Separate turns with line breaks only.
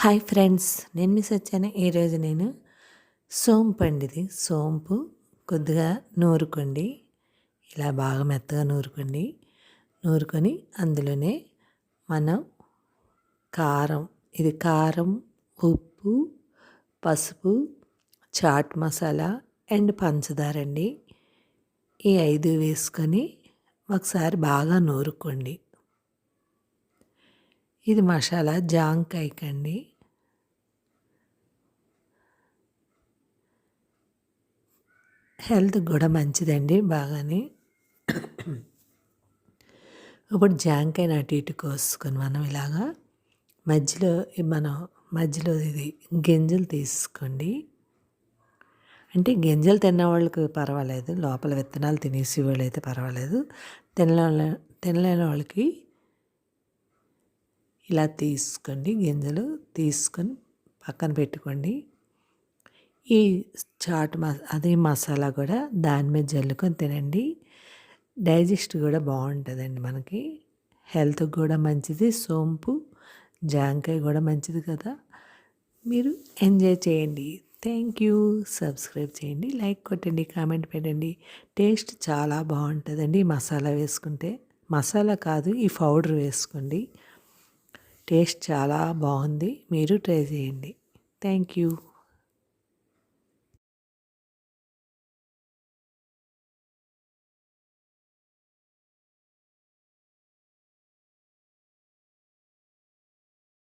Hi friends నేను మీ సత్యాన్ని ఈరోజు నేను సోంపు అండి ఇది. సోంపు కొద్దిగా నూరుకోండి. ఇలా బాగా మెత్తగా నూరుకోండి. నూరుకొని అందులోనే మనం కారం ఇది కారం ఉప్పు పసుపు చాట్ మసాలా అండ్ పంచదార అండి. ఈ ఐదు వేసుకొని ఒకసారి బాగా నూరుకోండి. ఇది మసాలా జాంకాయకండి హెల్త్ కూడా మంచిదండి బాగానే. ఇప్పుడు జాంకాయ అటు ఇటు కోసుకొని మనం ఇలాగా మధ్యలో మనం మధ్యలో ఇది గింజలు తీసుకోండి. అంటే గింజలు తిన్న వాళ్ళకి పర్వాలేదు లోపల విత్తనాలు తినేసి వాళ్ళు అయితే పర్వాలేదు. తినలే తినలేని వాళ్ళకి ఇలా తీసుకోండి గింజలు తీసుకొని పక్కన పెట్టుకోండి. ఈ చాట్ మసా అదే మసాలా కూడా దాని మీద జల్లుకొని తినండి. డైజెస్ట్ కూడా బాగుంటుందండి మనకి. హెల్త్కి కూడా మంచిది సోంపు జాంకాయ కూడా మంచిది కదా. మీరు ఎంజాయ్ చేయండి. Thank you. సబ్స్క్రైబ్ చేయండి లైక్ కొట్టండి కామెంట్ పెట్టండి. టేస్ట్ చాలా బాగుంటుందండి మసాలా వేసుకుంటే. మసాలా కాదు ఈ పౌడర్ వేసుకోండి. టేస్ట్ చాలా బాగుంది. మీరు ట్రై చేయండి. Thank you.